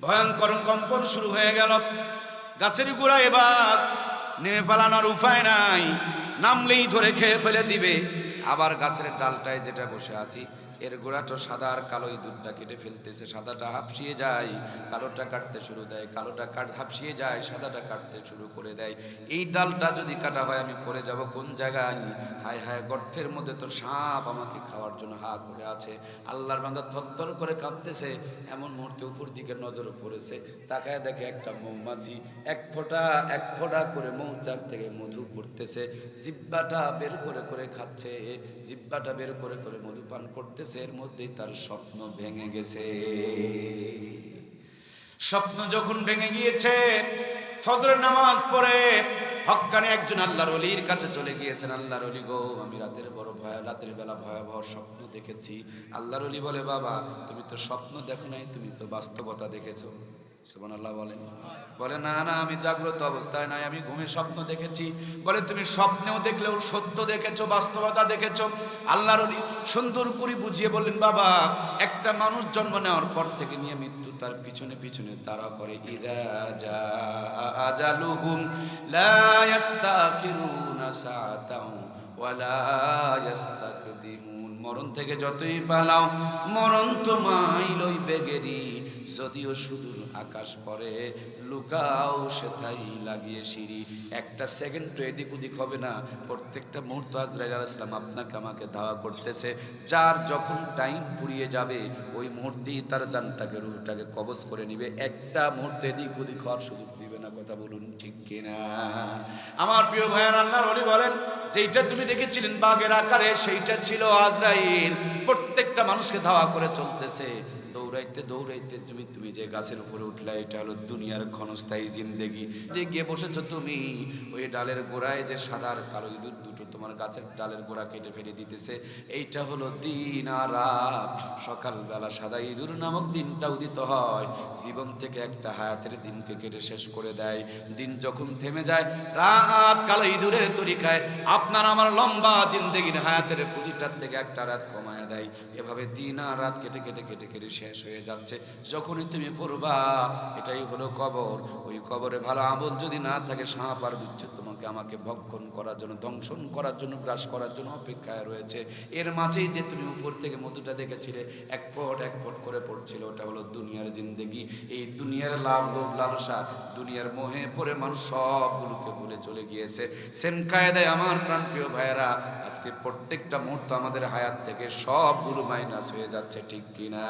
ভয়ঙ্কর কম্পন শুরু হয়ে গেল। গাছের গোড়া এবার নেমে ফেলানোর উপায় নাই। নামলেই ধরে খেয়ে ফেলে দিবে। আবার গাছের ডালটায় যেটা বসে আছি এর গোড়াটা সাদা আর কালো এই দুধটা কেটে ফেলতেছে। সাদাটা হাফসিয়ে যায়, কালোটা কাটতে শুরু দেয়, কালোটা কাট হাফসিয়ে যায়, সাদাটা কাটতে শুরু করে দেয়। এই ডালটা যদি কাটা হয়, আমি পড়ে যাব কোন জায়গায়? হায় হায়, গর্তের মধ্যে তো সাপ আমাকে খাওয়ার জন্য হা করে আছে। আল্লাহর বান্দা থরথর করে কাঁপতেছে এমন মুহূর্তে উপর দিকে নজর পড়েছে। তাকায় দেখে একটা মৌমাছি এক ফোঁটা এক ফোঁটা করে মৌচাক থেকে মধু পড়তেছে। জিব্বাটা বের করে করে খাচ্ছে। জিব্বাটা বের করে করে মধু পান করতেছে। এর মধ্যেই তার স্বপ্ন ভেঙে গেছে। স্বপ্ন যখন ভেঙে গিয়েছে, ফজরের নামাজ পড়ে হকানে একজন আল্লাহর অলির কাছে চলে গিয়েছেন। আল্লাহর অলি গো, আমি রাতের বড় ভয়, রাতের বেলা ভয়াবহ স্বপ্ন দেখেছি। আল্লাহর অলি বলে, বাবা, তুমি তো স্বপ্ন দেখো নাই, তুমি তো বাস্তবতা দেখেছ। বলে, না না, আমি জাগ্রত অবস্থায় নাই, আমি ঘুমে স্বপ্ন দেখেছি। বলে, তুমি স্বপ্নেও দেখলেও সত্য দেখেছ, বাস্তবতা দেখেছ। আল্লাহর সুন্দর করে বুঝিয়ে বললেন, বাবা, একটা মানুষ জন্ম নেওয়ার পর থেকে নিয়ে মৃত্যু তার পিছনে পিছনে তারা করে, ইদা জা আজালুহুম লা ইস্তাখিরুনা সাআতাও ওয়ালা ইস্তাকদিমুন মরণ থেকে যতই পালাও, মরণ তোমায় লইবে গেরি। যদিও সুদূর আকাশ পরে, লুকাও সেথাই লাগিয়ে সিঁড়ি। একটা সেকেন্ড তো এদিক ওদিক হবে না। প্রত্যেকটা মুহূর্ত আজরাইল আলাইসলাম আপনাকে, আমাকে ধাওয়া করতেছে। যার যখন টাইম ফুরিয়ে যাবে, ওই মুহূর্তেই তার জানটাকে, রুহটাকে কবজ করে নিবে। একটা মুহূর্তে এদিক ওদিক হওয়ার সুযোগ দিবে না। কথা বলুন ঠিক কিনা? আমার প্রিয় ভাইয়ান আল্লাহর বলেন যেইটা তুমি দেখেছিলেন বাঘের আকারে, সেইটা ছিল আজরাইল। প্রত্যেকটা মানুষকে ধাওয়া করে চলতেছে। দৌড়াইতে দৌড়াইতে তুমি তুমি যে গাছের উপরে উঠলা, এটা হলো দুনিয়ার ক্ষণস্থায়ী জিন্দেগি। দিয়ে গিয়ে বসেছো তুমি, ওই ডালের গোড়ায় যে সাদা আর কালো ইঁদুর দুটো তোমার গাছের ডালের গোড়া কেটে ফেলে দিতেছে। এইটা হলো দিন আর রাত। সকালবেলা সাদা ইঁদুর নামক দিনটা উদিত হয়। জীবন থেকে একটা হায়াতের দিনকে কেটে শেষ করে দেয়। দিন যখন থেমে যায়, রাত কালো ইঁদুরের তরিকায় আপনার আমার লম্বা জিন্দেগির হায়াতের পুঁজিটার থেকে একটা রাত কমায় দেয়। এভাবে দিন আর রাত কেটে কেটে কেটে কেটে শেষ হয়ে যাচ্ছে। যখনই তুমি পড়বা, এটাই হলো কবর। ওই কবরে ভালো আমল যদি না থাকে, সাঁপ আর বিচ্ছু তোমাকে আমাকে ভক্ষণ করার জন্য দংশন করার জন্য, গ্রাস করার জন্য অপেক্ষায় রয়েছে। এর মাঝেই যে তুমি উপর থেকে মধুটা দেখেছিলে, এক ফট এক ফট করে পড়ছিল, ওটা হলো দুনিয়ার জিন্দেগি। এই দুনিয়ার লাভ লোভ লালসা, দুনিয়ার মোহে পরে মানুষ সবগুলোকে ভুলে চলে গিয়েছে। সেম কায়দায় আমার প্রাণপ্রিয় ভাইয়েরা আজকে প্রত্যেকটা মুহূর্ত আমাদের হায়াত থেকে সবগুলো মাইনাস হয়ে যাচ্ছে ঠিক কিনা?